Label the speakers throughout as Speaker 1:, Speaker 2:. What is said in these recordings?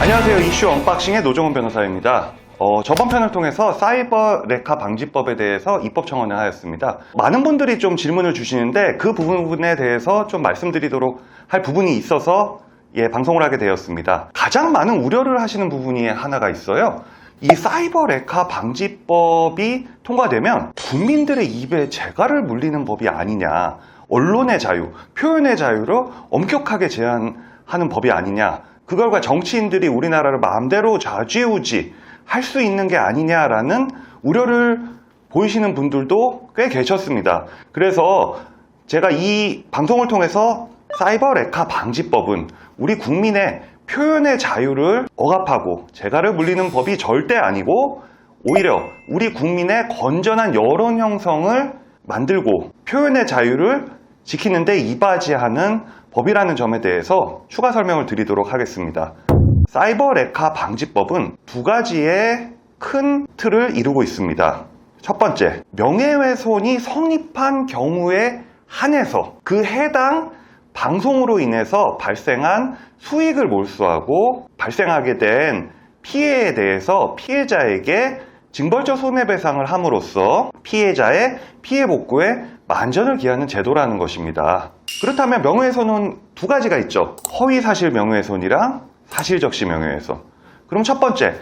Speaker 1: 안녕하세요. 이슈 언박싱의 노정훈 변호사입니다. 어, 저번 편을 통해서 사이버 레카 방지법에 대해서 입법 청원을 하였습니다. 많은 분들이 좀 질문을 주시는데 그 부분에 대해서 좀 말씀드리도록 할 부분이 있어서 예, 방송을 하게 되었습니다. 가장 많은 우려를 하시는 부분이 하나가 있어요. 이 사이버 레카 방지법이 통과되면 국민들의 입에 재갈을 물리는 법이 아니냐. 언론의 자유, 표현의 자유를 엄격하게 제한하는 법이 아니냐. 그걸과 정치인들이 우리나라를 마음대로 좌지우지 할 수 있는 게 아니냐라는 우려를 보이시는 분들도 꽤 계셨습니다. 그래서 제가 이 방송을 통해서 사이버 레카 방지법은 우리 국민의 표현의 자유를 억압하고 재갈을 물리는 법이 절대 아니고 오히려 우리 국민의 건전한 여론 형성을 만들고 표현의 자유를 지키는데 이바지하는 법이라는 점에 대해서 추가 설명을 드리도록 하겠습니다. 사이버 레카 방지법은 두 가지의 큰 틀을 이루고 있습니다. 첫 번째, 명예훼손이 성립한 경우에 한해서 그 해당 방송으로 인해서 발생한 수익을 몰수하고 발생하게 된 피해에 대해서 피해자에게 징벌적 손해배상을 함으로써 피해자의 피해 복구에 만전을 기하는 제도라는 것입니다. 그렇다면 명예훼손은 두 가지가 있죠. 허위사실 명예훼손이랑 사실적시 명예훼손. 그럼 첫 번째,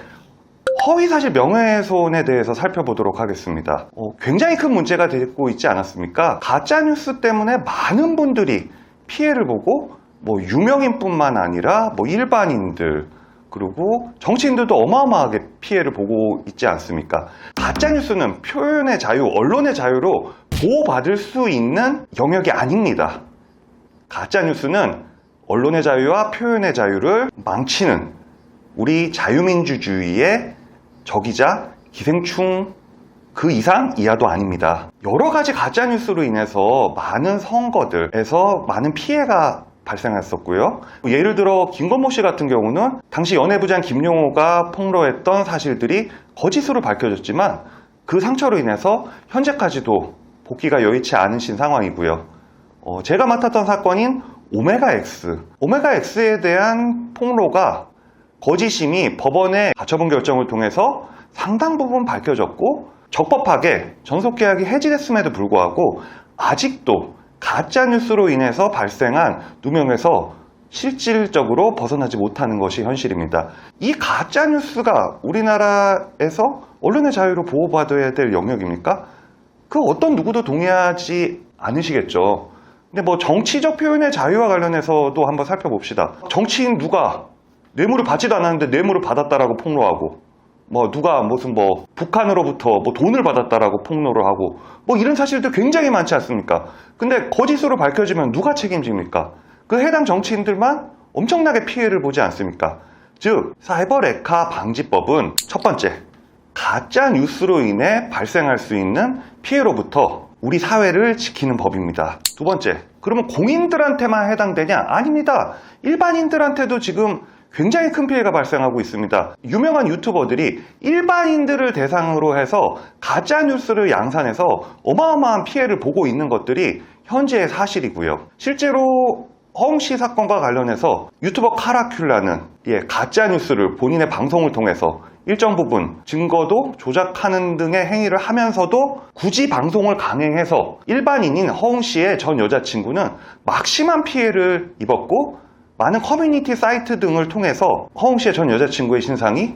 Speaker 1: 허위사실 명예훼손에 대해서 살펴보도록 하겠습니다. 어, 굉장히 큰 문제가 되고 있지 않았습니까? 가짜뉴스 때문에 많은 분들이 피해를 보고 뭐 유명인뿐만 아니라 뭐 일반인들 그리고 정치인들도 어마어마하게 피해를 보고 있지 않습니까? 가짜뉴스는 표현의 자유, 언론의 자유로 보호받을 수 있는 영역이 아닙니다. 가짜뉴스는 언론의 자유와 표현의 자유를 망치는 우리 자유민주주의의 적이자 기생충 그 이상 이하도 아닙니다. 여러 가지 가짜뉴스로 인해서 많은 선거들에서 많은 피해가 발생했었고요. 예를 들어 김건모 씨 같은 경우는 당시 연예부장 김용호가 폭로했던 사실들이 거짓으로 밝혀졌지만 그 상처로 인해서 현재까지도 복귀가 여의치 않으신 상황이고요. 어, 제가 맡았던 사건인 오메가 X. 오메가 X에 대한 폭로가 거짓임이 법원의 가처분 결정을 통해서 상당 부분 밝혀졌고 적법하게 전속계약이 해지됐음에도 불구하고 아직도 가짜 뉴스로 인해서 발생한 누명에서 실질적으로 벗어나지 못하는 것이 현실입니다. 이 가짜 뉴스가 우리나라에서 언론의 자유로 보호받아야 될 영역입니까? 그 어떤 누구도 동의하지 않으시겠죠. 근데 뭐 정치적 표현의 자유와 관련해서도 한번 살펴봅시다. 정치인 누가 뇌물을 받지도 않았는데 뇌물을 받았다라고 폭로하고 뭐 누가 무슨 뭐 북한으로부터 뭐 돈을 받았다라고 폭로를 하고 뭐 이런 사실들 굉장히 많지 않습니까? 근데 거짓으로 밝혀지면 누가 책임집니까? 그 해당 정치인들만 엄청나게 피해를 보지 않습니까? 즉 사이버 레카 방지법은 첫 번째 가짜 뉴스로 인해 발생할 수 있는 피해로부터 우리 사회를 지키는 법입니다. 두 번째, 그러면 공인들한테만 해당되냐? 아닙니다. 일반인들한테도 지금 굉장히 큰 피해가 발생하고 있습니다. 유명한 유튜버들이 일반인들을 대상으로 해서 가짜 뉴스를 양산해서 어마어마한 피해를 보고 있는 것들이 현재의 사실이고요. 실제로 허웅씨 사건과 관련해서 유튜버 카라큘라는 예, 가짜 뉴스를 본인의 방송을 통해서 일정 부분 증거도 조작하는 등의 행위를 하면서도 굳이 방송을 강행해서 일반인인 허웅 씨의 전 여자친구는 막심한 피해를 입었고 많은 커뮤니티 사이트 등을 통해서 허웅 씨의 전 여자친구의 신상이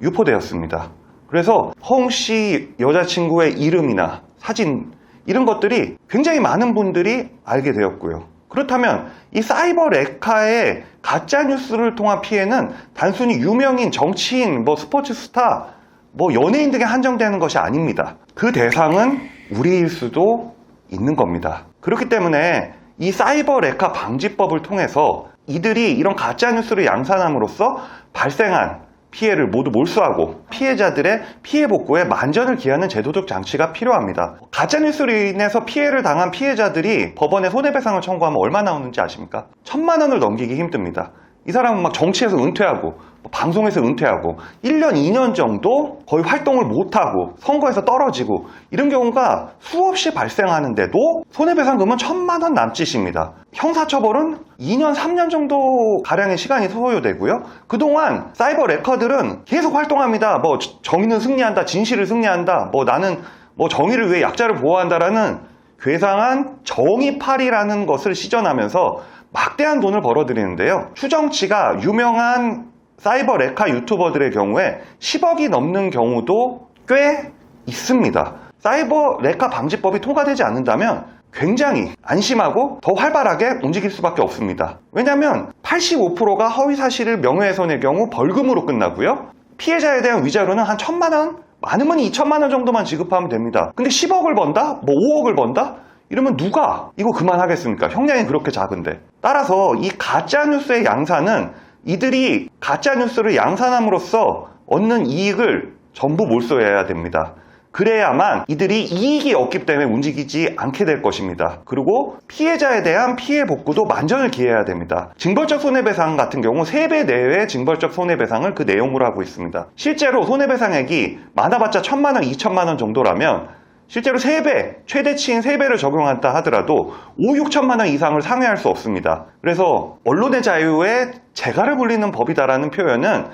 Speaker 1: 유포되었습니다. 그래서 허웅 씨 여자친구의 이름이나 사진 이런 것들이 굉장히 많은 분들이 알게 되었고요. 그렇다면 이 사이버 레카의 가짜 뉴스를 통한 피해는 단순히 유명인, 정치인, 뭐 스포츠 스타, 뭐 연예인 등에 한정되는 것이 아닙니다. 그 대상은 우리일 수도 있는 겁니다. 그렇기 때문에 이 사이버 레카 방지법을 통해서 이들이 이런 가짜 뉴스를 양산함으로써 발생한 피해를 모두 몰수하고 피해자들의 피해 복구에 만전을 기하는 제도적 장치가 필요합니다. 가짜 뉴스로 인해서 피해를 당한 피해자들이 법원에 손해배상을 청구하면 얼마 나오는지 아십니까? 천만 원을 넘기기 힘듭니다. 이 사람은 막 정치에서 은퇴하고 방송에서 은퇴하고 1년, 2년 정도 거의 활동을 못하고 선거에서 떨어지고 이런 경우가 수없이 발생하는데도 손해배상금은 천만 원 남짓입니다. 형사처벌은 2년, 3년 정도 가량의 시간이 소요되고요. 그동안 사이버 레커들은 계속 활동합니다. 뭐 정의는 승리한다, 진실을 승리한다, 뭐 나는 뭐 정의를 위해 약자를 보호한다라는 괴상한 정의팔이라는 것을 시전하면서 막대한 돈을 벌어들이는데요. 추정치가 유명한 사이버 레카 유튜버들의 경우에 10억이 넘는 경우도 꽤 있습니다. 사이버 레카 방지법이 통과되지 않는다면 굉장히 안심하고 더 활발하게 움직일 수밖에 없습니다. 왜냐하면 85%가 허위 사실을 명예훼손의 경우 벌금으로 끝나고요. 피해자에 대한 위자료는 한 천만 원, 많으면 2천만 원 정도만 지급하면 됩니다. 근데 10억을 번다? 뭐 5억을 번다? 이러면 누가 이거 그만하겠습니까? 형량이 그렇게 작은데. 따라서 이 가짜뉴스의 양산은 이들이 가짜뉴스를 양산함으로써 얻는 이익을 전부 몰수해야 됩니다. 그래야만 이들이 이익이 없기 때문에 움직이지 않게 될 것입니다. 그리고 피해자에 대한 피해 복구도 만전을 기해야 됩니다. 징벌적 손해배상 같은 경우 3배 내외의 징벌적 손해배상을 그 내용으로 하고 있습니다. 실제로 손해배상액이 많아봤자 1천만 원, 2천만 원 정도라면 실제로 3배, 최대치인 3배를 적용한다 하더라도 5, 6천만 원 이상을 상회할 수 없습니다. 그래서 언론의 자유에 재갈을 불리는 법이다라는 표현은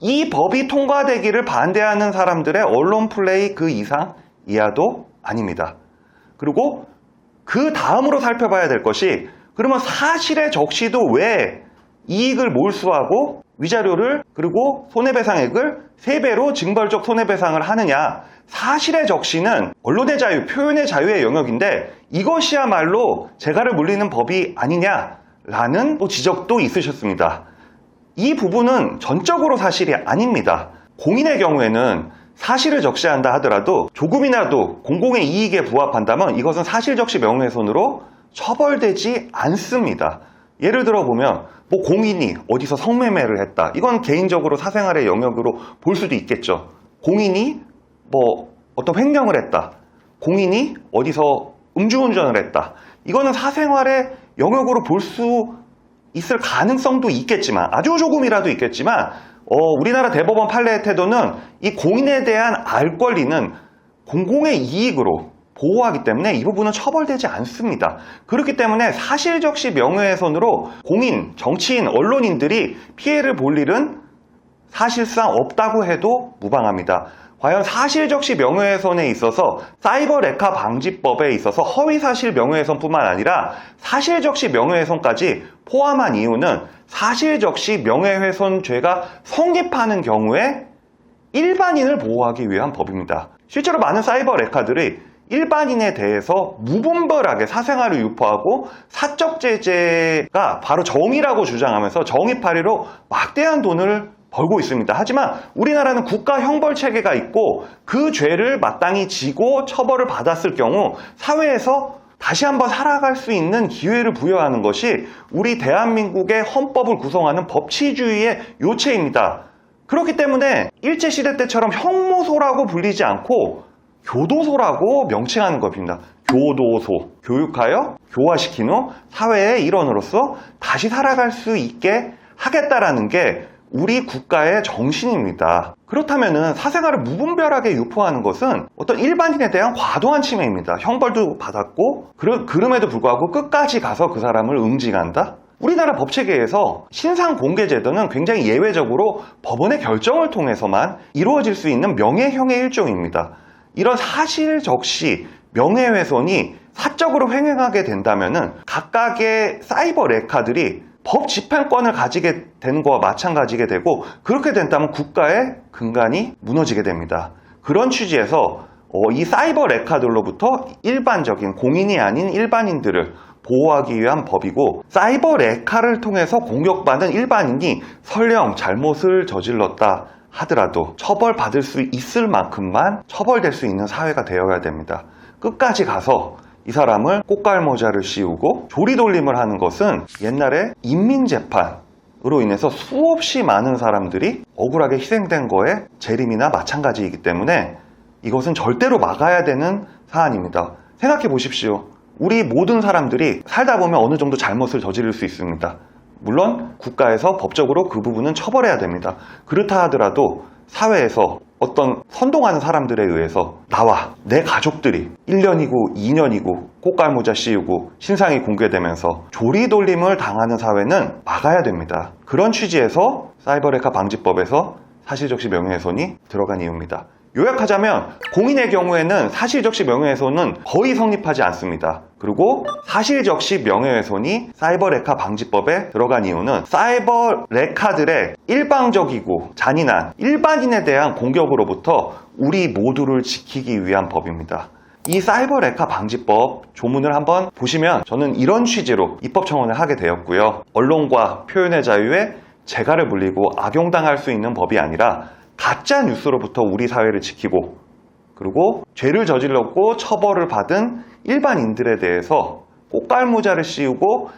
Speaker 1: 이 법이 통과되기를 반대하는 사람들의 언론 플레이 그 이상 이하도 아닙니다. 그리고 그 다음으로 살펴봐야 될 것이 그러면 사실의 적시도 왜 이익을 몰수하고 위자료를 그리고 손해배상액을 3배로 징벌적 손해배상을 하느냐 사실의 적시는 언론의 자유, 표현의 자유의 영역인데 이것이야말로 재갈을 물리는 법이 아니냐라는 또 지적도 있으셨습니다. 이 부분은 전적으로 사실이 아닙니다. 공인의 경우에는 사실을 적시한다 하더라도 조금이라도 공공의 이익에 부합한다면 이것은 사실적시 명예훼손으로 처벌되지 않습니다. 예를 들어 보면 뭐 공인이 어디서 성매매를 했다. 이건 개인적으로 사생활의 영역으로 볼 수도 있겠죠. 공인이 뭐 어떤 횡령을 했다. 공인이 어디서 음주운전을 했다. 이거는 사생활의 영역으로 볼 수 있을 가능성도 있겠지만 아주 조금이라도 있겠지만 어, 우리나라 대법원 판례의 태도는 이 공인에 대한 알 권리는 공공의 이익으로 보호하기 때문에 이 부분은 처벌되지 않습니다. 그렇기 때문에 사실적시 명예훼손으로 공인, 정치인, 언론인들이 피해를 볼 일은 사실상 없다고 해도 무방합니다. 과연 사실적시 명예훼손에 있어서 사이버 레카 방지법에 있어서 허위사실 명예훼손뿐만 아니라 사실적시 명예훼손까지 포함한 이유는 사실적시 명예훼손죄가 성립하는 경우에 일반인을 보호하기 위한 법입니다. 실제로 많은 사이버 레카들이 일반인에 대해서 무분별하게 사생활을 유포하고 사적 제재가 바로 정의라고 주장하면서 정의파리로 막대한 돈을 벌고 있습니다. 하지만 우리나라는 국가 형벌 체계가 있고 그 죄를 마땅히 지고 처벌을 받았을 경우 사회에서 다시 한번 살아갈 수 있는 기회를 부여하는 것이 우리 대한민국의 헌법을 구성하는 법치주의의 요체입니다. 그렇기 때문에 일제시대 때처럼 형무소라고 불리지 않고 교도소라고 명칭하는 겁니다. 교도소. 교육하여 교화시킨 후 사회의 일원으로서 다시 살아갈 수 있게 하겠다라는 게 우리 국가의 정신입니다. 그렇다면 사생활을 무분별하게 유포하는 것은 어떤 일반인에 대한 과도한 침해입니다. 형벌도 받았고 그럼에도 불구하고 끝까지 가서 그 사람을 응징한다? 우리나라 법체계에서 신상 공개 제도는 굉장히 예외적으로 법원의 결정을 통해서만 이루어질 수 있는 명예형의 일종입니다. 이런 사실 적시 명예훼손이 사적으로 횡행하게 된다면 각각의 사이버 레카들이 법 집행권을 가지게 되는 것과 마찬가지게 되고 그렇게 된다면 국가의 근간이 무너지게 됩니다. 그런 취지에서 어, 이 사이버 레카들로부터 일반적인 공인이 아닌 일반인들을 보호하기 위한 법이고 사이버 레카를 통해서 공격받은 일반인이 설령 잘못을 저질렀다 하더라도 처벌받을 수 있을 만큼만 처벌될 수 있는 사회가 되어야 됩니다. 끝까지 가서 이 사람을 꽃갈모자를 씌우고 조리돌림을 하는 것은 옛날에 인민재판으로 인해서 수없이 많은 사람들이 억울하게 희생된 거에 재림이나 마찬가지이기 때문에 이것은 절대로 막아야 되는 사안입니다. 생각해 보십시오. 우리 모든 사람들이 살다 보면 어느 정도 잘못을 저지를 수 있습니다. 물론 국가에서 법적으로 그 부분은 처벌해야 됩니다. 그렇다 하더라도 사회에서 어떤 선동하는 사람들에 의해서 나와 내 가족들이 1년이고 2년이고 꽃갈모자 씌우고 신상이 공개되면서 조리돌림을 당하는 사회는 막아야 됩니다. 그런 취지에서 사이버레카 방지법에서 사실적시 명예훼손이 들어간 이유입니다. 요약하자면 공인의 경우에는 사실적시 명예훼손은 거의 성립하지 않습니다. 그리고 사실적시 명예훼손이 사이버레카 방지법에 들어간 이유는 사이버레카들의 일방적이고 잔인한 일반인에 대한 공격으로부터 우리 모두를 지키기 위한 법입니다. 이 사이버 레카 방지법 조문을 한번 보시면 저는 이런 취지로 입법 청원을 하게 되었고요. 언론과 표현의 자유에 재갈을 물리고 악용당할 수 있는 법이 아니라 가짜 뉴스로부터 우리 사회를 지키고 그리고 죄를 저질렀고 처벌을 받은 일반인들에 대해서 꽃갈모자를 씌우고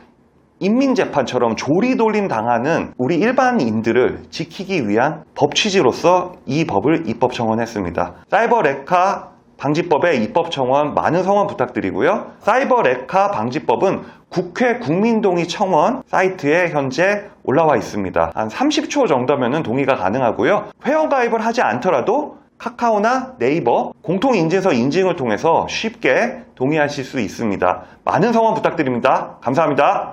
Speaker 1: 인민재판처럼 조리돌림 당하는 우리 일반인들을 지키기 위한 법 취지로서 이 법을 입법 청원했습니다. 사이버 레카 방지법의 입법 청원 많은 성원 부탁드리고요. 사이버 레카 방지법은 국회 국민동의 청원 사이트에 현재 올라와 있습니다. 한 30초 정도면 동의가 가능하고요. 회원가입을 하지 않더라도 카카오나 네이버 공통인증서 인증을 통해서 쉽게 동의하실 수 있습니다. 많은 성원 부탁드립니다. 감사합니다.